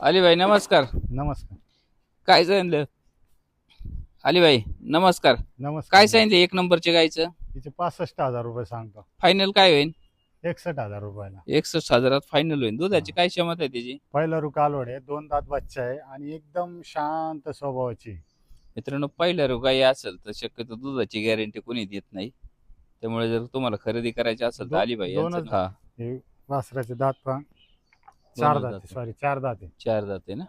अलीबाई नमस्कार. नमस्कार. काय सांगितलं? अलीबाई नमस्कार. नमस्कार. काय सांगितलं? एक नंबरच्या गायचं? तिचे पासष्ट हजार रुपये सांगतो. फायनल काय होईल एकसष्ट हजार रुपयाला. एकसष्ट हजारात फायनल होईल दुधाची काय क्षमता आहे त्याची पहिला रू कालवड आहे. दोन दात बच्चा आहे आणि एकदम शांत स्वभावाची. मित्रांनो पहिल्या रो गाई असेल तर शक्यतो दुधाची गॅरंटी कोणी देत नाही. त्यामुळे जर तुम्हाला खरेदी करायची असेल तर दो- अलीबाई यांचं दोनच- वासराचे दात पहा. चार दोनच दात दात. सॉरी चार दात. चार दात आहे ना?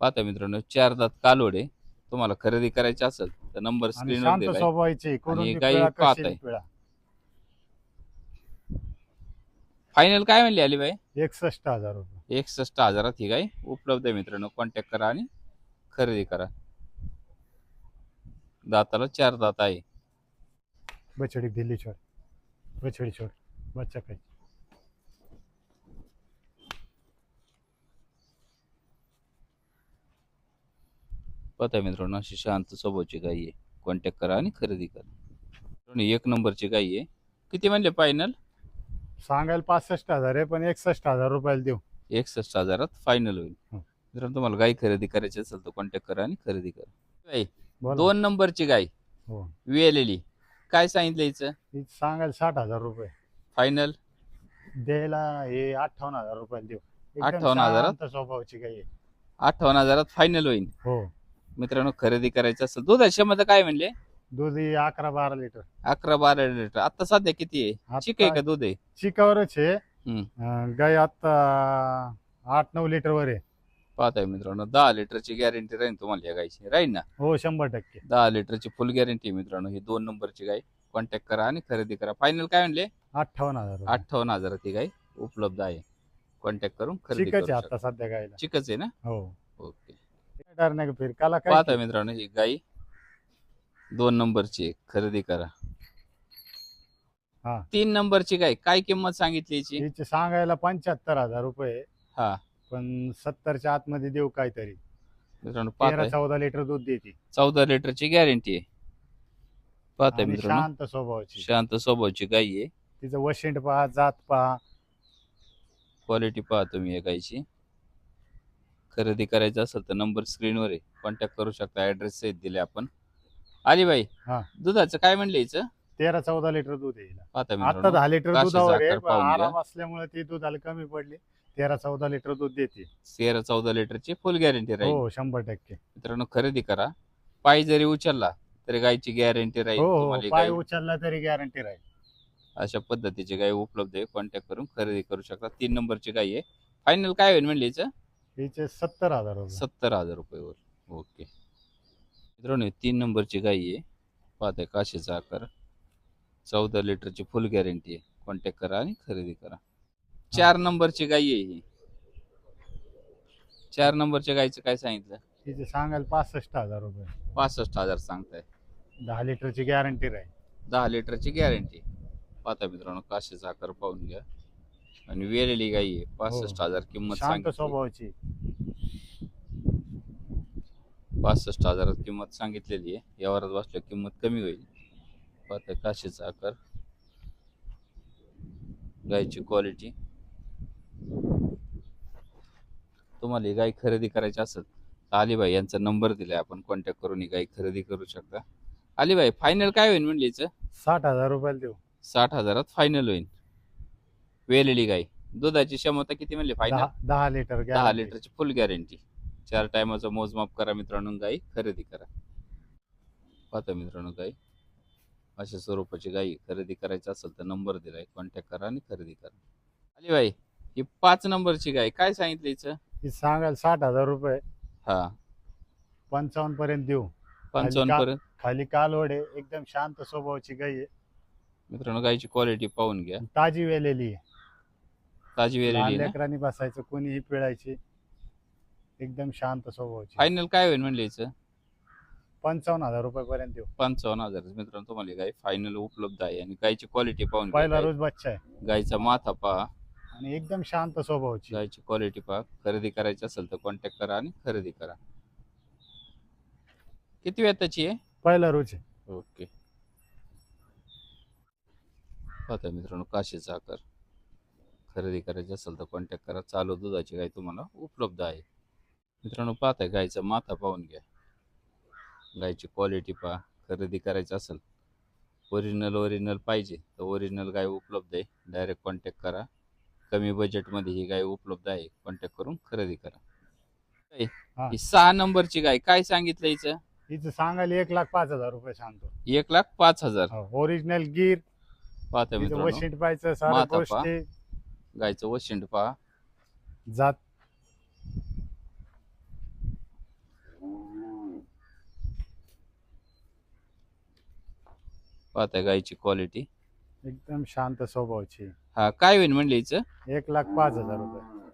पाहता मित्रांनो चार दात कालोड. तुम्हाला खरेदी करायची असेल तर नंबर आणि स्क्रीनवर शांत दिलाय स्वभावाची कुठून आणि बी गाई पिळा, पाहत कशी आहे. बी पिळा. फायनल काय म्हणली अलीबाई एकसष्ट हजार रुपये. एकसष्ट हजारात ही गाय उपलब्ध आहे मित्रांनो. कॉन्टॅक्ट करा आणि खरेदी करा. दाताला चार दात आहे. बछडी दिल्ली छोड. बछडी छोड. बच्चा काही पता मित्रांनो अशी शांत स्वभावची गाय आहे. कॉन्टॅक्ट करा आणि खरेदी करा. मित्रांनो, एक नंबरची गाय आहे. किती म्हणले फायनल सांगायला पासष्ट हजार आहे पण एकसष्ट हजार रुपयाला देऊ. एकसष्ट हजारात फायनल होईल. हं. मित्रांनो तुम्हाला गाय खरेदी करायची असेल तर कॉन्टॅक्ट करा आणि खरेदी करा. गाय बोला. दोन नंबरची गाय हो. वेलेली. काय सांगितलं हिचं? ती सांगायला साठ हजार रुपये. फायनल द्यायला हे अठ्ठावन्न हजार रुपयाला देऊ. एकदम 58 हजारात? शांत स्वभावाची गाई आहे. अठ्ठावन्न हजारात फायनल होईल. हो. मित्रांनो खरेदी करायचं असेल. दुधाची क्षमता काय म्हणले? दूध ही अकरा बारा लिटर. अकरा बारा लिटर. आता सध्या किती आहे? चिक आहे का दूध आहे? चिकावरच आहे. हम्म. अं, गाय आता आठ नऊ लिटर वर आहे. पाहताय मित्रांनो दहा लिटरची गॅरंटी राहील तुम्हाला या गायची राहील ना? हो शंभर टक्के. दहा लिटरची फुल गॅरंटी मित्रांनो. ही दोन नंबरची गाय कॉन्टॅक्ट करा आणि खरेदी करा. फायनल काय म्हणले? अठ्ठावन्न हजार रुपये. अठ्ठावन्न हजारात ही गाय उपलब्ध आहे. कॉन्टॅक्ट करून खरेदी चिकच करू आहे शकता. आता सध्या गायला चिकच आहे ना? हो. ओके डर नाही का फिर? काला काय पाहताय मित्रांनो ही गाय दोन नंबरची आहे खरेदी करा. हा. तीन नंबरची गाय काय किंमत सांगितली याची? सांगायला पंच्याहत्तर हजार रुपये हा. पण सत्तरच्या आतमध्ये देऊ काहीतरी. मित्रांनो तेरा चौदा लिटर दूध देते. चौदा लिटरची गॅरंटी आहे. पाहताय आणि मित्रांनो. शांत स्वभावाची. शांत स्वभावची गाय आहे. तिचं वशिंड पहा जात पहा. क्वालिटी पहा तुम्ही या गायची खरेदी करायचं असेल तर नंबर स्क्रीनवर आहे. कॉन्टॅक्ट करू शकता. ऍड्रेस सहित दिले आपण. अलीबाई हा. दुधाचं काय म्हणलं हिचं तेरा चौदा लिटर दूध. पाहता आता मित्रांनो दहा लिटर काशीचं दुधावर आहे. आकार पण पाहून घ्या. आराम असल्यामुळे ती दुधाला कमी पडली. तेरा चौदा लिटर दूध देते. तेरा चौदा लिटरची फुल गॅरंटी राहील. हो शंभर टक्के. मित्रांनो खरेदी करा. पाय जरी उचलला तरी गायची गॅरंटी राहील. हो हो तुम्हाला पाय गाय उचलला तरी गॅरंटी राहील. अशा पद्धतीची गाय उपलब्ध आहे. कॉन्टॅक्ट करून खरेदी करू शकता. तीन नंबरची गाय आहे. फायनल काय होईल म्हणले हिचं हिचे सत्तर हजार रुपये. सत्तर हजार रुपयेवर ओके. मित्रांनो ही तीन नंबरची गाय आहे. पाहताय काशीचा आकार चौदा लिटरची फुल गॅरंटी आहे. कॉन्टॅक्ट करा आणि खरेदी करा. चार नंबरची गाय आहे ही. चार नंबरच्या गायचं काय सांगितलं? तिचे सांगायला पासष्ट हजार रुपये. पासष्ट हजार सांगताय. दहा लिटरची गॅरंटी राहील. दहा लिटरची गॅरंटी पाहता मित्रांनो काशीचा आकार पाहून घ्या. आणि वेलेली गाई आहे. पासष्ट हजार किंमत शांत सांगितली. स्वभावाची. पासष्ट हजारात किंमत सांगितलेली आहे. यावरच बसल्या किंमत कमी होईल. पाहता काशीचा आकार. गायची क्वालिटी तुम्हाला ही गाय खरेदी करायची असेल तर अलिबाई यांचा नंबर दिलाय. आपण कॉन्टॅक्ट करून ही गाय खरेदी करू शकता. अलिबाई फायनल काय होईल म्हणले हिचं? साठ हजार रुपयाला देऊ. साठ हजारात फायनल होईल. वेलेली गाय दुधाची क्षमता किती म्हणले? फायनल दहा दहा लिटर दहा guarantee. लिटरची फुल गॅरंटी चार टायमाचं मोजमाप करा मित्रांनो गाई खरेदी करा. पाहता मित्रांनो गाई. अशा स्वरूपाची गाई खरेदी करायची असेल तर नंबर दिलाय कॉन्टॅक्ट करा आणि खरेदी करा. अली बाई ही पाच नंबरची गाय काय सांगितलं हिचं? ही सांगायला साठ हजार रुपये. हा. पंचावन्न पर्यंत देऊ. पंचावन्न पर्यंत? खाली कालवड आहे एकदम शांत स्वभावाची गाई आहे. मित्रांनो गायची क्वालिटी पाहून घ्या. ताजी वेलेली आहे. ताजी ना? लेकरांनी बसायचं कोणीही पिळायची एकदम शांत स्वभावाची. फायनल काय होईल म्हणले पंचावन्न हजार रुपये पर्यंत देऊ. पंचावन्न हजार मित्रांनो तुम्हाला ही गाय फायनल उपलब्ध आहे आणि गायची क्वालिटी पाहून घ्या. पहिला रोज बच्चा आहे. गायचा माथा पहा. आणि एकदम शांत स्वभावाची. गायची क्वालिटी पहा. खरेदी करायची असेल तर कॉन्टॅक्ट करा आणि खरेदी करा. किती वेताची आहे? पहिला रोज आहे. ओके पाहता मित्रांनो काशीचा आकार. खरेदी करायची असेल तर कॉन्टॅक्ट करा. चालू दुधाची गाय तुम्हाला उपलब्ध आहे. मित्रांनो पाहताय गायचा माथा पाहून घ्या. गायची क्वालिटी पहा. खरेदी करायची असेल ओरिजिनल ओरिजिनल पाहिजे तर ओरिजिनल गाय उपलब्ध आहे. डायरेक्ट कॉन्टॅक्ट करा. कमी बजेटमध्ये ही गाय उपलब्ध आहे. कॉन्टॅक्ट करून खरेदी करा. हा. ही सहा नंबरची गाय काय सांगितलं हिचं? हिचं सांगायला एक लाख पाच हजार रुपये सांगतो. एक लाख पाच हजार. ओरिजिनल गिर. पाहता तिचं मित्रांनो. वशिंट पाहायचं माथा. गोष्टी. गायचं वशिंड पहा जात. पाहता गायची क्वालिटी एकदम शांत स्वभावची. हा काय होईल म्हणले हिचं? एक लाख पाच हजार रुपये.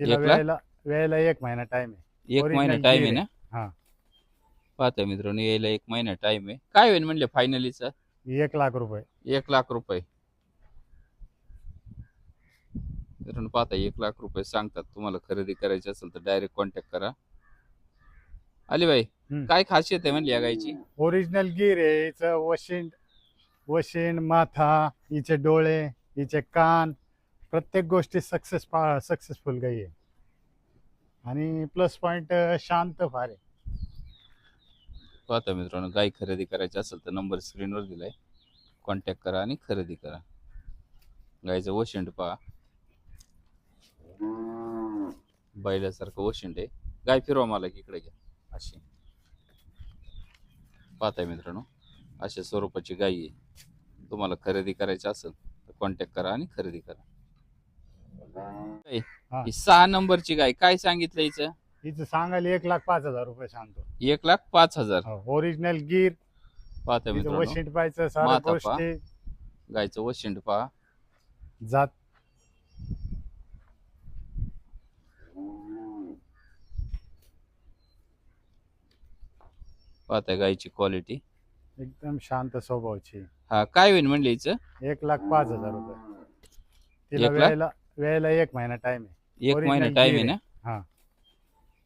तिला एक लाख? वेळेला वेळेला एक महिना टाइम आहे. एक Original महिना टाइम आहे ना? हा. पाहता मित्रांनो यायला एक महिना टाइम आहे. काय होईल म्हणले फायनलीचं एक लाख रुपये. एक लाख रुपये. मित्रांनो पाहता एक लाख रुपये सांगतात. तुम्हाला खरेदी करायची असेल तर डायरेक्ट कॉन्टॅक्ट करा. अलीबाई हम्म. काय खासियत आहे म्हणली या गायची? ओरिजिनल गिर आहे. हिचं वशिंड वशिंड माथा हिचे डोळे हिचे कान प्रत्येक गोष्टी सक्सेस सक्सेसफुल गाई आहे. आणि प्लस पॉइंट शांत फार आहे पाहता मित्रांनो गाय खरेदी करायची असेल तर नंबर स्क्रीनवर दिलाय. कॉन्टॅक्ट करा आणि खरेदी करा. गायचं वशिंड पहा. बैलासारखं वशिंड आहे. गाय फिरवा मला इकडे घ्या. अशी. पाहताय मित्रांनो अशा स्वरूपाची गाय आहे. तुम्हाला खरेदी करायची असेल तर कॉन्टॅक्ट करा आणि खरेदी करा. हा. सहा नंबरची गाय काय सांगितलं हिचं? हिचं सांगायला एक लाख पाच हजार रुपये सांगतो. एक लाख पाच हजार. ओरिजिनल गिर. पाहता तिचं मित्रांनो. वशिंड पाहायचं गायचं वशिंड पहा. जात पाहताय गायची क्वालिटी एकदम शांत स्वभावची. हा काय होईल म्हणले हिचं? एक लाख पाच हजार रुपये. तिला एक लाख? वेळेला वेळेला एक महिना टाइम आहे. एक Original महिना टाइम आहे ना. हा.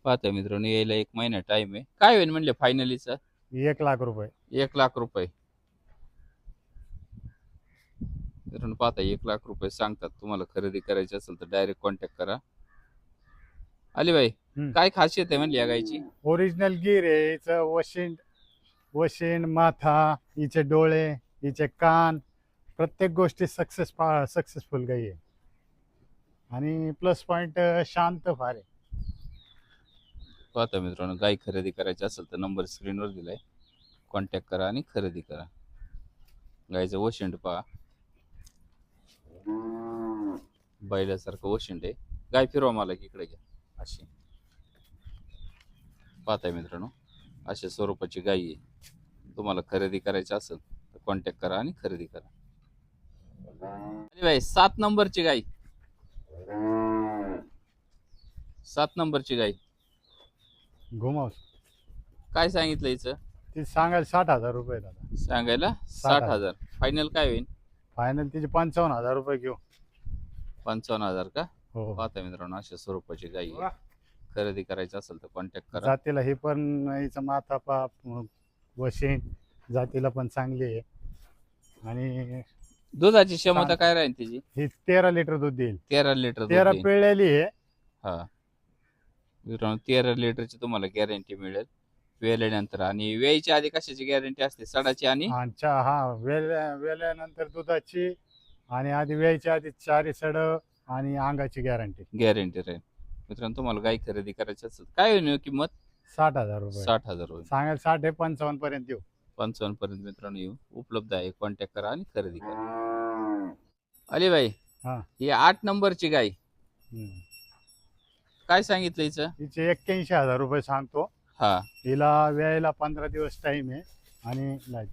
पाहता मित्रांनो यायला एक महिना टाइम आहे. काय होईल म्हणले फायनलीचं एक लाख रुपये. एक लाख रुपये. मित्रांनो पाहता एक लाख रुपये सांगतात. तुम्हाला खरेदी करायची असेल तर डायरेक्ट कॉन्टॅक्ट करा. अलीबाई हम्म. काय खासियत आहे म्हणली या गायची? ओरिजिनल गिर आहे हिचं वशिंड वशिंड माथा हिचे डोळे हिचे कान प्रत्येक गोष्टी सक्सेस सक्सेसफुल गाई आहे. आणि प्लस पॉइंट शांत फार आहे. पाहता मित्रांनो गाय खरेदी करायची असेल तर नंबर स्क्रीनवर दिलाय. कॉन्टॅक्ट करा आणि खरेदी करा. गायचं वशिंड पहा. बैलासारखं वशिंड आहे. गाय फिरवा मला की इकडे घ्या. अशी. पाहताय मित्रांनो अशा स्वरूपाची गाय आहे. तुम्हाला खरेदी करायची असेल तर कॉन्टॅक्ट करा आणि खरेदी करा. अरे बाई सात नंबरची गाय सात नंबरची गाय घुमाव काय सांगितलं हिचं? ती सांगायला साठ हजार रुपये दादा सांगायला साठ हजार. फायनल काय होईल? फायनल तिचे पंचावन्न हजार रुपये घेऊ. पंचावन्न हजार का? हो पाहता मित्रांनो अशा स्वरूपाची गाई आहे. खरेदी करायची असेल तर कॉन्टॅक्ट करा. जातीला हे पण हिचं माथा पा वशिंड जातीला पण चांगली आहे. आणि दुधाची क्षमता. काय राहील तिची? ही तेरा लिटर दूध देईल. तेरा लिटर तेरा. पिळलेली आहे. हा. मित्रांनो तेरा लिटरची तुम्हाला गॅरंटी मिळेल. वेल्यानंतर आणि वेळीच्या आधी कशाची गॅरंटी असते? सडाची आणि? आणि चा- हा वेल्या वेल्यानंतर दुधाची आणि आधी वेळच्या आधी चारी सड आणि अंगाची गॅरंटी. गॅरंटी राहील. मित्रांनो तुम्हाला गाय खरेदी करायची असेल काय होईल हो किंमत? साठ हजार रुपये. साठ हजार होईल. सांगायला साठ आहे पंचावन्न पर्यंत देऊ पंचावन्न पर्यंत मित्रांनो येऊ. उपलब्ध आहे कॉन्टॅक्ट करा आणि खरेदी करा. अलीबाई हा. ही आठ नंबरची गाय. हम्म. काय सांगितलं हिचं? हिचे एक्क्याऐंशी हजार रुपये सांगतो. हा. हिला वेळेला पंधरा दिवस टाइम आहे आणि नाही.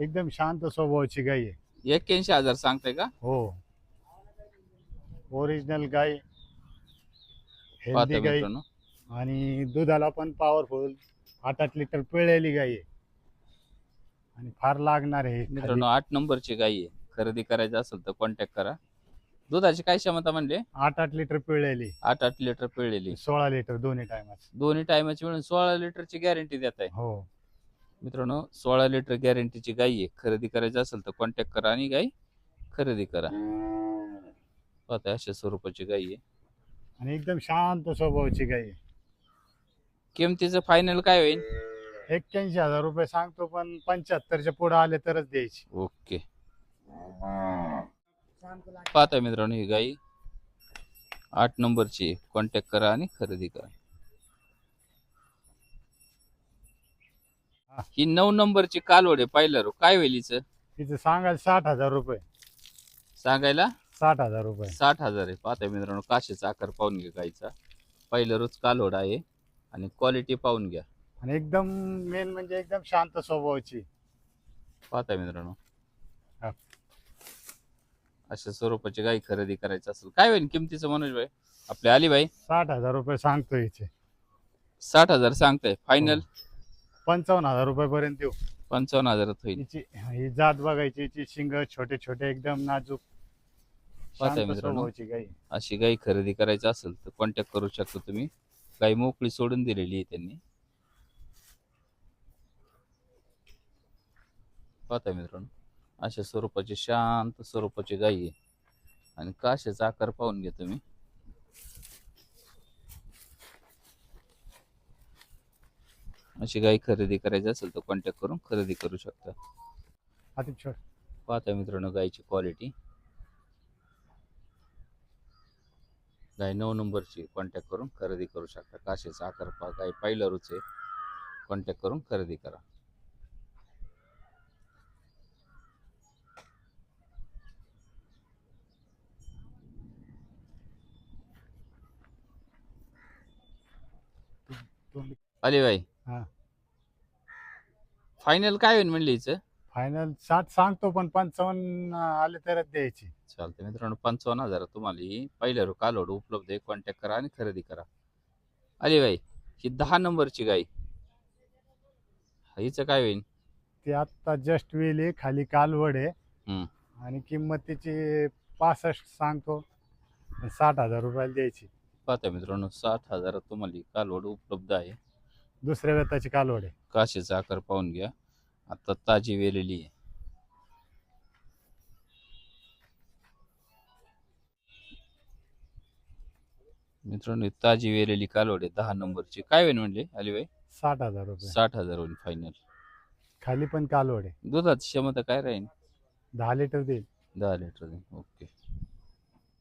एकदम शांत स्वभावाची गाई आहे. एक्क्याऐंशी हजार सांगताय का? हो. ओरिजिनल गाय हेल्दी मित्रांनो. आणि दुधाला पण पॉवरफुल आठ आठ लिटर पिळलेली गाई आहे. आणि फार लागणार आहे खाली. मित्रांनो आठ नंबरची गाय आहे. खरेदी करायची असेल तर कॉन्टॅक्ट करा. दुधाची काय क्षमता म्हणले? आठ आठ लिटर पिळलेली. आठ आठ लिटर पिळलेली. सोळा लिटर दोन्ही टायमात दोन्ही टायमाची मिळून सोळा लिटरची गॅरंटी देत आहे. हो. मित्रांनो सोळा लिटर गॅरंटीची गाय आहे. खरेदी करायची असेल तर कॉन्टॅक्ट करा आणि गाय खरेदी करा. पाहताय अशा स्वरूपाची गाई आहे. आणि एकदम शांत स्वभावाची गाई आहे. किमतीचं फायनल काय होईल? एक्क्याऐंशी हजार रुपये सांगतो पण पंच्याहत्तरच्या पुढे आले तरच द्यायची. ओके. पाहता मित्रांनो ही गाई. आठ नंबरची कॉन्टॅक्ट करा आणि खरेदी करा. हा. ही नऊ नंबरची कालवड आहे पाहिलं रो. काय होईल हिचं? तिचं सांगायला साठ हजार रुपये. सांगायला? साठ हजार रुपये. साठ हजार आहे. पाहता मित्रांनो काशीचा आकार पाहून घ्या गाईचा. पहिलं रोज कालवड आहे आणि क्वालिटी पाहून घ्या. आणि एकदम मेन म्हणजे एकदम शांत स्वभावाची. पाहता मित्रांनो. हा. अशा स्वरूपाची गाई खरेदी करायची असेल. काय होईल किमतीचं मनोज भाई? आपले अलीबाई साठ हजार रुपये सांगतो हिचे साठ हजार सांगताय. फायनल पंचावन्न हजार रुपये पर्यंत देऊ पंचावन्न हजारात होईल. हिची ही जात बघायची हिची शिंग छोटे छोटे एकदम नाजूक. पाहताय शांत मित्रांनो. स्वभावाची गाई अशी गाई खरेदी करायची असेल तर कॉन्टॅक्ट करू शकता तुम्ही. गाई मोकळी सोडून दिलेली आहे त्यांनी. पाहता मित्रांनो. अशा स्वरूपाची शांत स्वरूपाची गाई आहे. आणि काशाचा आकार पाहून घ्या तुम्ही. अशी गाई खरेदी करायची असेल तर कॉन्टॅक्ट करून खरेदी करू शकता. पाहता मित्रांनो गायची क्वालिटी गाय नऊ नंबरची कॉन्टॅक्ट करून खरेदी करू शकता. काशीचा आकार गाय रुच आहे कॉन्टॅक्ट करून खरेदी करा. अली बाई हा. फायनल काय होईल म्हणली हिचं? फायनल साठ सांगतो पण पंचावन्न आले तरच द्यायची. चालतं मित्रांनो पंचावन्न हजार तुम्हाला ही पहिल्या कालोड उपलब्ध आहे. कॉन्टॅक्ट करा आणि खरेदी करा. अली बाई ही दहा नंबरची गाय. हिचं काय होईल? ती आत्ता जस्ट वेली खाली कालवड आहे. हम्म. आणि किंमत तिची पासष्ट सांगतो. साठ हजार रुपयाला द्यायची. पाहता मित्रांनो साठ हजारात तुम्हाला ही कालवड उपलब्ध आहे. दुसऱ्या वेताची कालवड आहे. काशीचा आकार पाहून घ्या. आता ताजी वेलेली आहे. मित्रांनो ताजी वेलेली कालवड दहा नंबरची. काय होईल म्हणले अलीबाई? साठ हजार रुपये. साठ हजार होईल फायनल खाली पण कालवड आहे. दुधाची क्षमता काय राहील? दहा लिटर देईल. दहा लिटर ओके.